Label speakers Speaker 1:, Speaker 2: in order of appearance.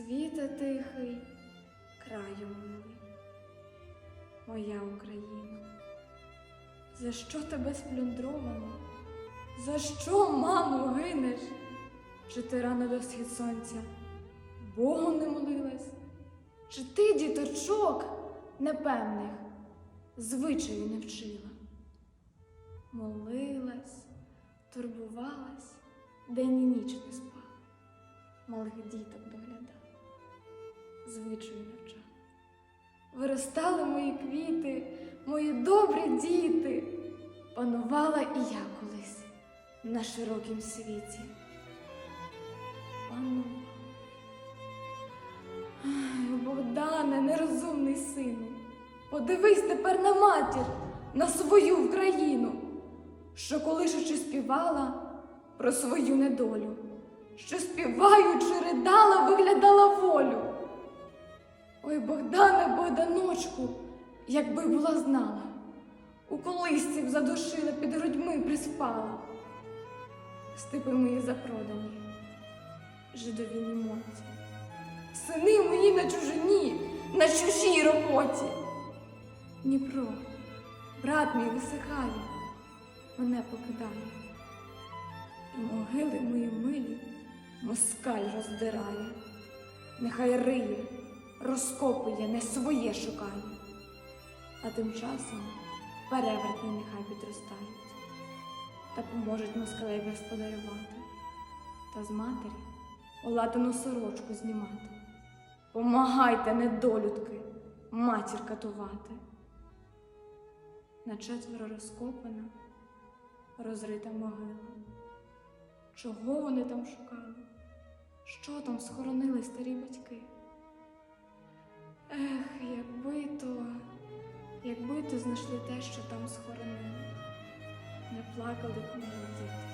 Speaker 1: Світе тихий, краю милий, моя Україна, за що тебе сплюндровано? За що, мамо, гинеш? Чи ти рано до схід сонця Богу не молилась? Чи ти діточок непевних звичаю не вчила? Молилась, турбувалась, день і ніч не спала, малих діток доглядала, звичаю навчала. Виростали мої квіти, мої добрі діти, панувала і я колись на широкім світі. Панувала. Богдане, нерозумний сину, подивись тепер на матір, на свою Україну, що колишучи співала про свою недолю, що співаючи ридала, виглядала волю. Ой, Богдане, Богданочку, якби була знала, у колисці б задушила, під грудьми приспала. Степи мої запродані, жидові німоці, сини мої на чужині, на чужій роботі. Дніпро, брат мій висихає, мене покидає, і могили мої милі москаль роздирає, нехай риє, розкопує, не своє шукає, а тим часом перевертні нехай підростають та поможуть москалей господарювати, та з матері оладану сорочку знімати. Помагайте, недолюдки, матір катувати. На четверо розкопана, розрита могила. Чого вони там шукали? Що там схоронили старі батьки? То, якби то знайшли те, що там схоронили, не плакали б мої діти.